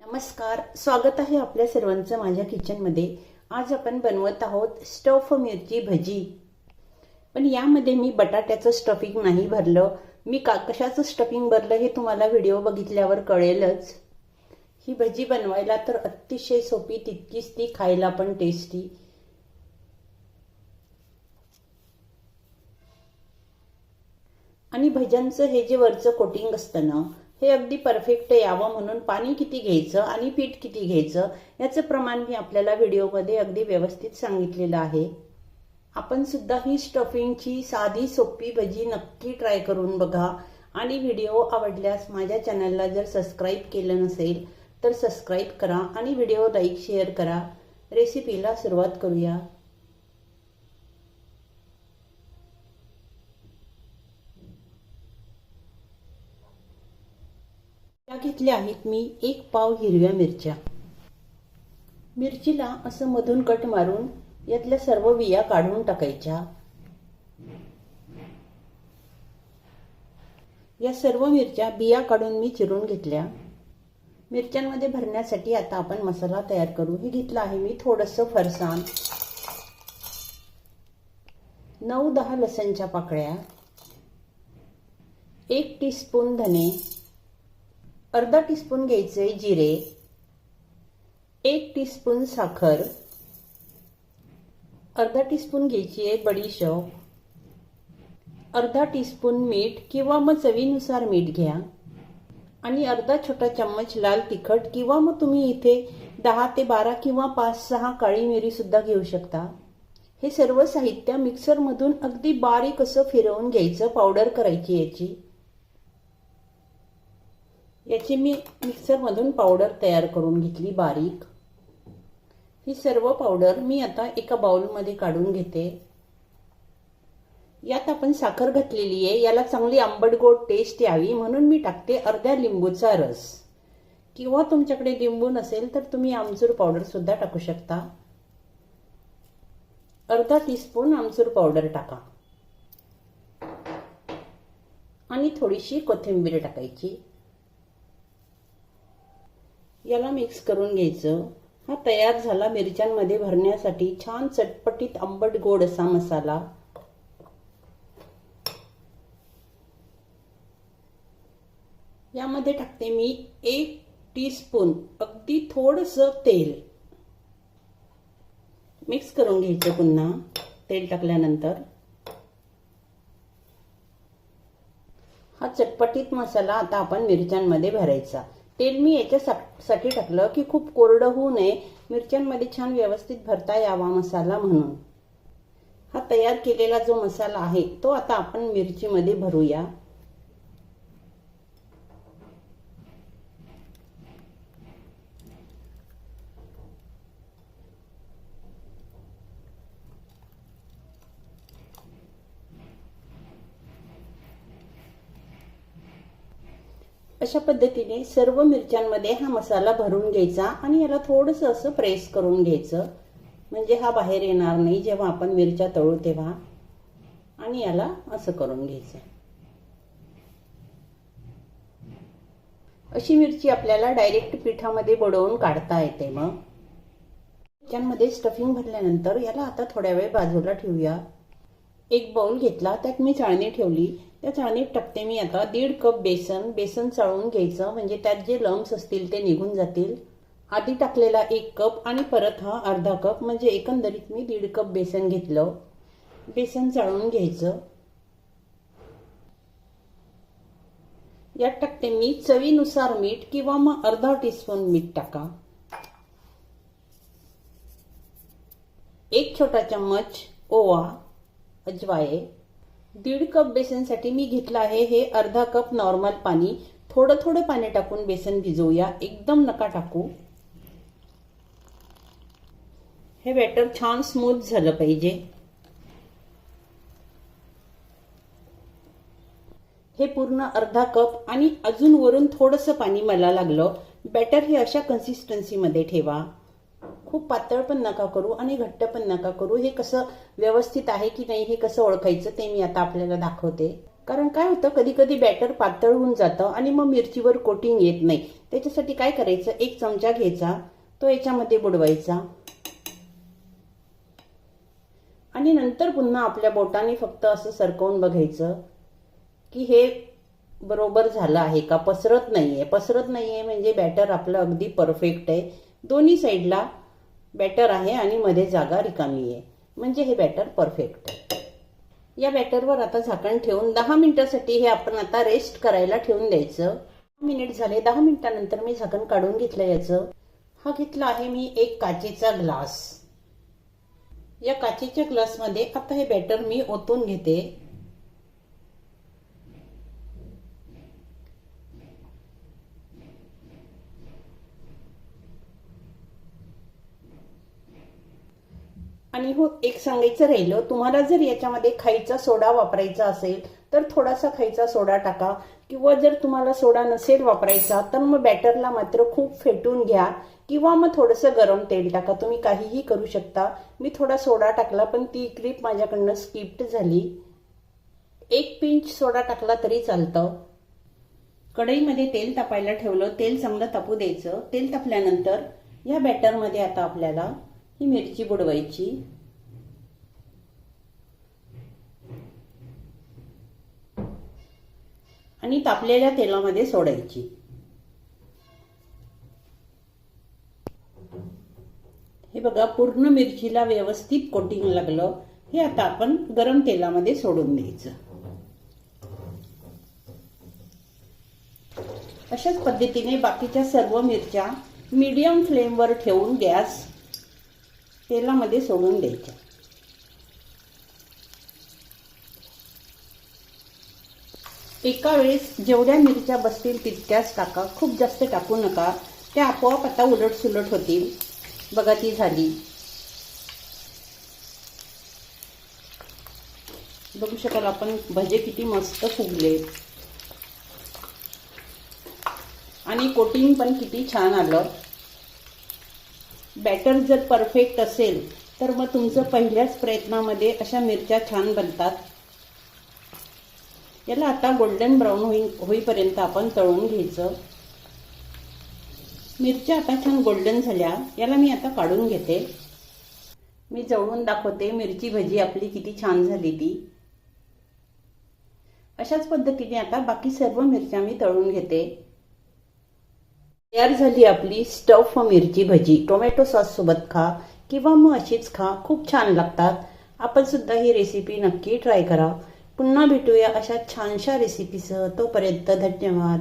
नमस्कार स्वागत आहे आपल्या सर्वांचं माझ्या किचनमध्ये. आज आपण बनवत आहोत स्टफ मिरची भजी. पण यामध्ये मी बटाट्याचं स्टफिंग नाही भरलं. मी का कशाचं स्टफिंग भरलं हे तुम्हाला व्हिडिओ बघितल्यावर कळेलच. ही भजी बनवायला तर अतिशय सोपी तितकीच ती खायला पण टेस्टी आणि भज्यांचं हे जे वरचं कोटिंग असतं ना हे अगदी परफेक्ट यावं म्हणून पाणी किती घ्यायचं आणि पीठ किती घ्यायचं याचं प्रमाण मी आपल्याला व्हिडिओमध्ये अगदी व्यवस्थित सांगितलेलं आहे. आपण सुद्धा ही स्टफिंगची साधी सोपी भजी नक्की ट्राय करून बघा. आणि व्हिडिओ आवडल्यास माझ्या चॅनलला जर सबस्क्राईब केलं नसेल तर सबस्क्राईब करा आणि व्हिडिओ लाईक शेअर करा. रेसिपीला सुरुवात करूया. त्या घेतल्या आहेत मी एक पाव हिरव्या मिरच्या. मिरचीला असं मधून कट मारून यातल्या सर्व बिया काढून टाकायच्या. या सर्व मिरच्या बिया काढून मी चिरून घेतल्या. मिरच्यांमध्ये भरण्यासाठी आता आपण मसाला तयार करू. हे घेतलं आहे मी थोडंसं फरसाण. नऊ दहा लसणच्या पाकळ्या. एक टीस्पून धने. अर्धा टीस्पून घ्यायचे जिरे एक टीस्पून साखर अर्धा टीस्पून घ्यायची आहे बडीशोप अर्धा टीस्पून मीठ किंवा मग चवीनुसार मीठ घ्या आणि अर्धा छोटा चम्मच लाल तिखट किंवा मग तुम्ही इथे दहा ते बारा किंवा पाच सहा काळी मिरी सुद्धा घेऊ शकता. हे सर्व साहित्य मिक्सरमधून अगदी बारीक असं फिरवून घ्यायचं पावडर करायची याची. याची मी मिक्सरमधून पावडर तयार करून घेतली बारीक. ही सर्व पावडर मी आता एका बाउलमध्ये काढून घेते. यात आपण साखर घातलेली आहे याला चांगली आंबट गोड टेस्ट यावी म्हणून मी टाकते अर्ध्या लिंबूचा रस. किंवा तुमच्याकडे लिंबू नसेल तर तुम्ही आमचूर पावडर सुद्धा टाकू शकता. अर्धा टीस्पून आमचूर पावडर टाका. आणि थोडीशी कोथिंबीर टाकायची. याला मिक्स करून घ्यायचं. हा तयार झाला मिरच्यांमध्ये भरण्यासाठी छान चटपटीत आंबट गोड असा मसाला. यामध्ये टाकते मी एक टीस्पून अगदी थोडस तेल. मिक्स करून घ्यायचं पुन्हा तेल टाकल्यानंतर. हा चटपटीत मसाला आता आपण मिरच्यांमध्ये भरायचा. तेल मी याच्यासाठी टाकलं की खूप कोरडं होऊ नये. मिरच्यांमध्ये छान व्यवस्थित भरता यावा मसाला म्हणून. हा तयार केलेला जो मसाला आहे तो आता आपण मिरचीमध्ये भरूया. अशा पद्धतीने सर्व मिरच्यांमध्ये हा मसाला भरून घ्यायचा आणि याला थोडंसं असं प्रेस करून घ्यायचं. म्हणजे हा बाहेर येणार नाही जेव्हा आपण मिरच्या तळू तेव्हा. आणि याला असं करून घ्यायचं. अशी मिरची आपल्याला डायरेक्ट पिठामध्ये बुडवून काढता येते मग. मिरच्यांमध्ये स्टफिंग भरल्यानंतर याला आता थोड्या वेळ बाजूला ठेवूया. एक बाउल घेतला त्यात मी चाळणी ठेवली. त्या चाळणीत टाकते मी आता. दीड कप बेसन बेसन चाळून घ्यायचं. म्हणजे त्यात जे लम्स असतील ते निघून जातील. आधी टाकलेला एक कप आणि परत हा अर्धा कप. म्हणजे एकंदरीत मी दीड कप बेसन घेतलं. बेसन चाळून घ्यायचं. यात टाकते मी चवीनुसार मीठ किंवा मग अर्धा टीस्पून मीठ टाका. एक छोटा चम्मच ओवा अजवाये दीड कप बेसनसाठी मी घेतलं आहे हे अर्धा कप नॉर्मल पाणी. थोडं थोडं पाणी टाकून बेसन भिजवूया. एकदम नका टाकू. हे बॅटर छान स्मूथ झालं पाहिजे. हे पूर्ण अर्धा कप आणि अजून वरून थोडंसं पाणी मला लागलं. बॅटर हे अशा कन्सिस्टन्सीमध्ये ठेवा. खूप पातळ पण नका करू आणि घट्ट पण नका करू. हे कसं व्यवस्थित आहे की नाही हे कसं ओळखायचं ते मी आता आपल्याला दाखवते. कारण काय होतं कधी कधी बॅटर पातळ होऊन जातं आणि मग मिरचीवर कोटिंग येत नाही. त्याच्यासाठी काय करायचं एक चमचा घ्यायचा तो याच्यामध्ये बुडवायचा. आणि नंतर पुन्हा आपल्या बोटाने फक्त असं सरकवून बघायचं की हे बरोबर झालं आहे का? पसरत नाहीये. पसरत नाहीये म्हणजे बॅटर आपलं अगदी परफेक्ट आहे. दोन्ही साईडला बॅटर आहे आणि मध्ये जागा रिकामी आहे. म्हणजे हे बॅटर परफेक्ट या बॅटरवर आता झाकण ठेवून दहा मिनिटासाठी हे आपण आता रेस्ट करायला ठेवून द्यायचं. मिनिट झाले दहा मिनिटानंतर मी झाकण काढून घेतलं याचं. हा घेतला आहे मी एक काचेचा ग्लास या काचेच्या ग्लासमध्ये आता हे बॅटर मी ओतून घेते. आणि हो एक सांगायचं राहिलं तुम्हाला जर याच्यामध्ये खायचा सोडा वापरायचा असेल तर थोडासा खायचा सोडा टाका. किंवा जर तुम्हाला सोडा नसेल वापरायचा तर मग बॅटरला मात्र खूप फेटून घ्या. किंवा मग थोडंसं गरम तेल टाका. तुम्ही काहीही करू शकता. मी थोडा सोडा टाकला पण ती क्लिप माझ्याकडनं स्किप्ट झाली. एक पिंच सोडा टाकला तरी चालतं. कढईमध्ये तेल तापायला ठेवलं. तेल चांगलं तापू द्यायचं. तेल तापल्यानंतर या बॅटरमध्ये आता आपल्याला ही मिरची बुडवायची. आणि तापलेल्या तेलामध्ये सोडायची. हे बघा पूर्ण मिरचीला व्यवस्थित कोटिंग लागलं. हे आता आपण गरम तेलामध्ये सोडून द्यायचं. अशाच पद्धतीने बाकीच्या सर्व मिरच्या मीडियम फ्लेमवर ठेवून गॅस तेलामध्ये सोडून द्यायच्या एका वेळेस जेवढ्या मिरच्या बसतील तितक्याच टाका. खूप जास्त टाकू नका. त्या आपोआप आता उलट सुलट होतील. बघा ती झाली. बघू शकाल आपण भजे किती मस्त फुगले. आणि कोटिंग पण किती छान आलं. बॅटर जर परफेक्ट असेल तर मग तुमचं पहिल्याच प्रयत्नामध्ये अशा मिरच्या छान बनतात. याला आता गोल्डन ब्राऊन होई होईपर्यंत आपण तळून घ्यायचं. मिरच्या आता छान गोल्डन झाल्या. याला मी आता काढून घेते. मी जवळून दाखवते मिरची भजी आपली किती छान झाली ती. अशाच पद्धतीने आता बाकी सर्व मिरच्या मी तळून घेते. तयार झाली आपली स्टफ मिरची भजी. टोमॅटो सॉससोबत खा किंवा मग अशीच खा. खूप छान लागतात. आपण सुद्धा ही रेसिपी नक्की ट्राय करा. पुन्हा भेटूया अशा छानशा रेसिपीसह तोपर्यंत धन्यवाद.